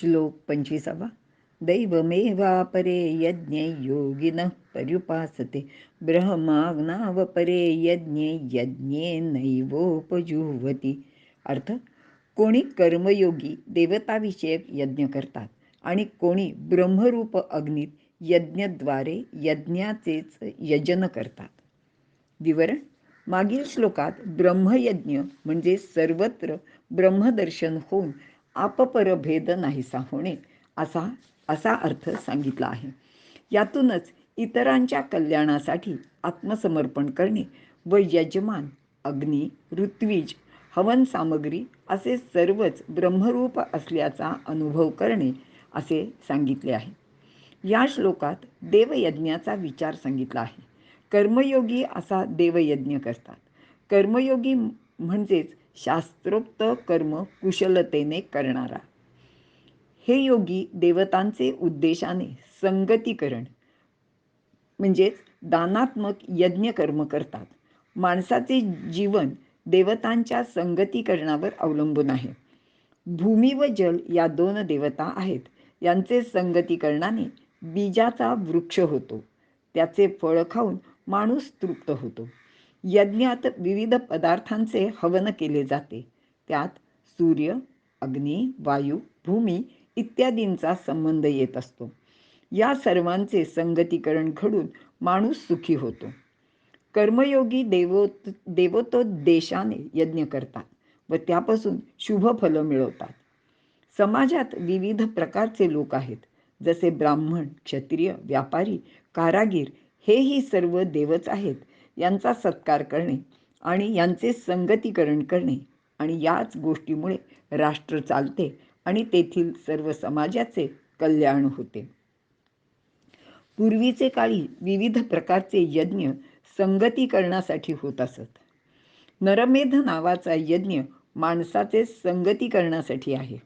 श्लोक पंचवीसावा दैवमेवापरे यज्ञे योगिनः पर्युपासते ब्रह्माग्नावपरे यज्ञे यज्ञे नैवोपजुह्वती अर्थ कोणी कर्मयोगी देवताविषयक यज्ञ करतात आणि कोणी ब्रह्मरूप अग्नीत यज्ञद्वारे यज्ञाचेच यजन करतात. विवरण मागील श्लोकात ब्रह्मयज्ञ म्हणजे सर्वत्र ब्रह्मदर्शन होऊन आपपरभेद नाहीसा होणे असा असा अर्थ सांगितला आहे. यातूनच इतरांच्या कल्याणासाठी आत्मसमर्पण करणे व यजमान अग्नी ऋत्विज हवन सामग्री असे सर्वच ब्रह्मरूप असल्याचा अनुभव करणे असे सांगितले आहे. या श्लोकात देवयज्ञाचा विचार सांगितला आहे. कर्मयोगी असा देवयज्ञ करतात. कर्मयोगी म्हणजेच शास्त्रोक्त कर्म कुशलतेने करणारा. हे योगी देवतांचे उद्देशाने संगतीकरण म्हणजेच दानात्मक यज्ञकर्म करतात. माणसाचे जीवन देवतांच्या संगतीकरणावर अवलंबून आहे. भूमी व जल या दोन देवता आहेत. यांचे संगतीकरणाने बीजाचा वृक्ष होतो. त्याचे फळ खाऊन माणूस तृप्त होतो. यज्ञात विविध पदार्थांचे हवन केले जाते. त्यात सूर्य अग्नी वायू भूमी इत्यादींचा संबंध येत असतो. या सर्वांचे संगतीकरण घडून माणूस सुखी होतो. कर्मयोगी देवोत देवतोद्देशाने यज्ञ करतात व त्यापासून शुभ फलं मिळवतात. समाजात विविध प्रकारचे लोक आहेत जसे ब्राह्मण क्षत्रिय व्यापारी कारागीर हेही सर्व देवच आहेत. यांचा सत्कार करणे आणि यांचे संगतीकरण करणे आणि याच गोष्टीमुळे राष्ट्र चालते आणि तेथील सर्व समाजाचे कल्याण होते. पूर्वीचे काळी विविध प्रकारचे यज्ञ संगतीकरणासाठी होत असत. नरमेध नावाचा यज्ञ माणसाचे संगतीकरणासाठी आहे.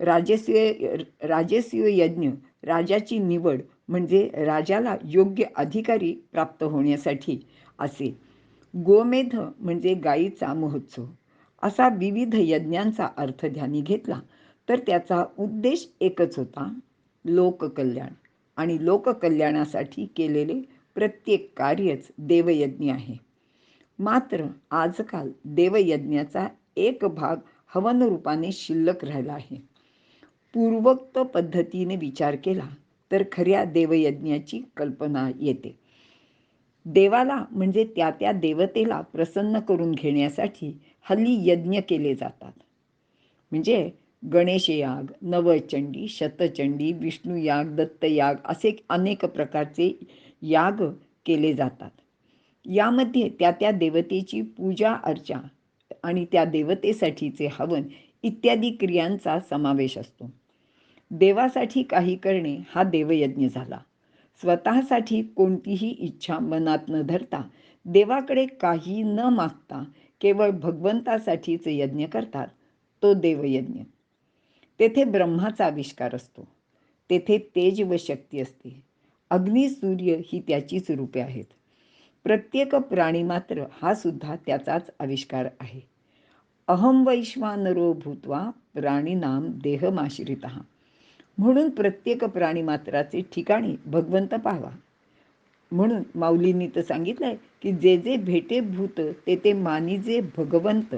राजस्वीय राजस्वीय यज्ञ राजाची निवड म्हणजे राजाला योग्य अधिकारी प्राप्त होण्यासाठी असे. गोमेध म्हणजे गायीचा महोत्सव. असा विविध यज्ञांचा अर्थ ध्यानी घेतला तर त्याचा उद्देश एकच होता लोककल्याण. आणि लोककल्याणासाठी केलेले प्रत्येक कार्यच देवयज्ञ आहे. मात्र आजकाल देवयज्ञाचा एक भाग हवन रूपाने शिल्लक राहिला आहे. पूर्वोक्त पद्धतीने विचार केला तर खऱ्या देवयज्ञाची कल्पना येते. देवाला म्हणजे त्या त्या देवतेला प्रसन्न करून घेण्यासाठी हल्ली यज्ञ केले जातात. म्हणजे गणेशयाग नवचंडी शतचंडी विष्णूयाग दत्तयाग असे अनेक प्रकारचे याग केले जातात. यामध्ये त्या त्या देवतेची पूजा अर्चा आणि त्या देवतेसाठीचे हवन इत्यादी क्रियांचा समावेश असतो. देवासाठी काही करणे हा देवयज्ञ झाला. स्वतःसाठी कोणतीही इच्छा मनात न धरता देवाकडे काही न मागता केवळ भगवंतासाठीच यज्ञ करतात तो देवयज्ञ. तेथे ब्रह्माचा आविष्कार असतो. तेथे तेज व शक्ती असते. अग्नी सूर्य ही त्याचीच रूपे आहेत. प्रत्येक प्राणी मात्र हा सुद्धा त्याचाच आविष्कार आहे. अहम वैश्वानरो भूत्वा प्राणीनाम देहमाश्रित. म्हणून प्रत्येक प्राणीमात्राचे ठिकाणी भगवंत पाहावा. म्हणून माऊलींनी तर सांगितलंय की जे जे भेटे भूत ते ते मानिजे भगवंत.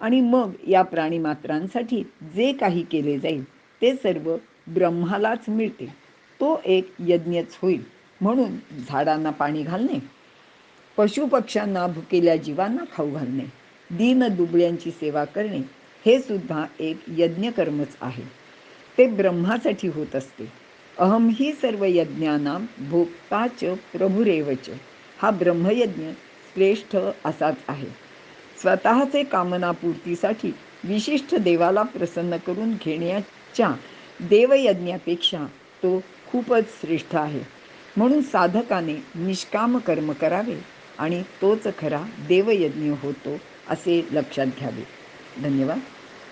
आणि मग या प्राणीमात्रांसाठी जे काही केले जाईल ते सर्व ब्रह्मालाच मिळते. तो एक यज्ञच होईल. म्हणून झाडांना पाणी घालणे पशुपक्ष्यांना भुकेल्या जीवांना खाऊ घालणे दीन दुबळ्यांची सेवा करणे हे सुद्धा एक यज्ञकर्मच आहे. ते ब्रह्मासाठी होत असते. अहम ही सर्व यज्ञानाम भोक्ताच प्रभुरेवच हा ब्रह्मयज्ञ श्रेष्ठ असाच आहे. स्वतःचे कामनापूर्तीसाठी विशिष्ट देवाला प्रसन्न करून घेण्याच्या देवयज्ञापेक्षा तो खूपच श्रेष्ठ आहे. म्हणून साधकाने निष्काम कर्म करावे आणि तोच खरा देवयज्ञ होतो असे लक्षात घ्यावे. धन्यवाद.